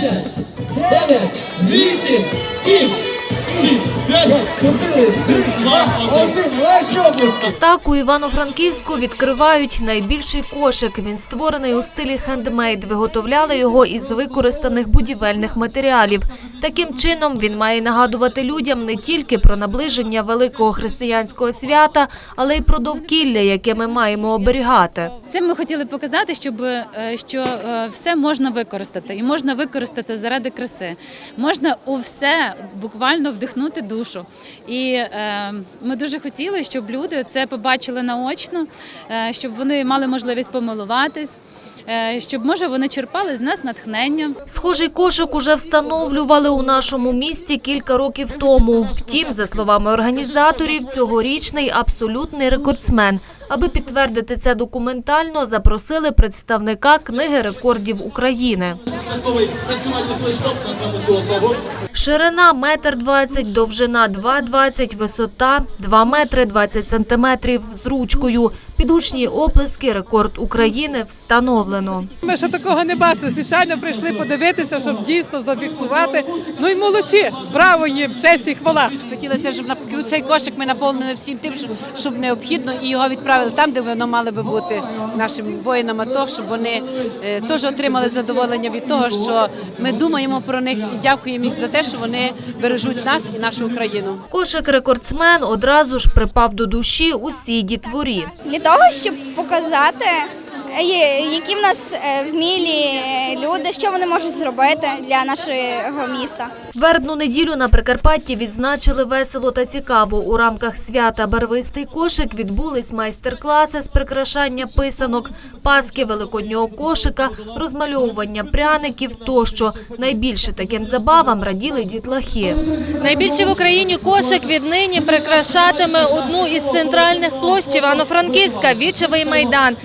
10, 9, 8, 7, 6, 5, 4, 3, 2, 1. Ваші області. Так у Івано-Франківську відкривають найбільший кошик. Він створений у стилі хендмейд. Виготовляли його із використаних будівельних матеріалів. Таким чином він має нагадувати людям не тільки про наближення великого християнського свята, але й про довкілля, яке ми маємо оберігати. Цим ми хотіли показати, щоб е, що е, все можна використати, і можна використати заради краси. Можна у все буквально вдихнути душу. І е, ми дуже хотіли, щоб люди це побачили наочно, е, щоб вони мали можливість помилуватись, е, щоб може вони черпали з нас натхнення. Схожий кошик уже встановлювали у нашому місті кілька років тому. Втім, за словами організаторів, цьогорічний абсолютний рекордсмен. Аби підтвердити це документально, запросили представника книги рекордів України. Святковий танцювальний флешмоб назвемо цю особу. Ширина метр двадцять, довжина 2,20, висота 2 метри 20 сантиметрів з ручкою. Під гучні оплески рекорд України встановлено. Ми ще такого не бачили. Спеціально прийшли подивитися, щоб дійсно зафіксувати. Ну і молодці, браво їм, честь і хвала. Хотілося, щоб на цей кошик ми наповнили всім тим, що- щоб необхідно, і його відправили там, де воно мало би бути нашим воїнам АТО, щоб вони е, теж отримали задоволення від того, що ми думаємо про них і дякуємо їм за те, що вони бережуть нас і нашу Україну. Кошик рекордсмен одразу ж припав до душі усій дітворі. для того, щоб показати, які в нас е, вмілі люди, що вони можуть зробити для нашого міста. Вербну неділю на Прикарпатті відзначили весело та цікаво. У рамках свята Барвистий кошик відбулись майстер-класи з прикрашання писанок, паски великоднього кошика, розмальовування пряників тощо. Найбільше таким забавам раділи дітлахи. Найбільший в Україні кошик віднині прикрашатиме одну із центральних площ Івано-Франківська Вічевий майдан.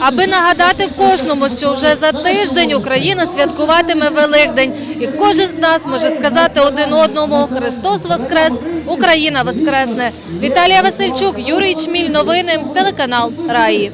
Аби нагадати кожному, що вже за тиждень Україна святкуватиме Великдень, і кожен з нас може сказати один одному Христос Воскрес! Україна Воскресне! Віталія Васильчук, Юрій Чміль. Новини, телеканал Раї.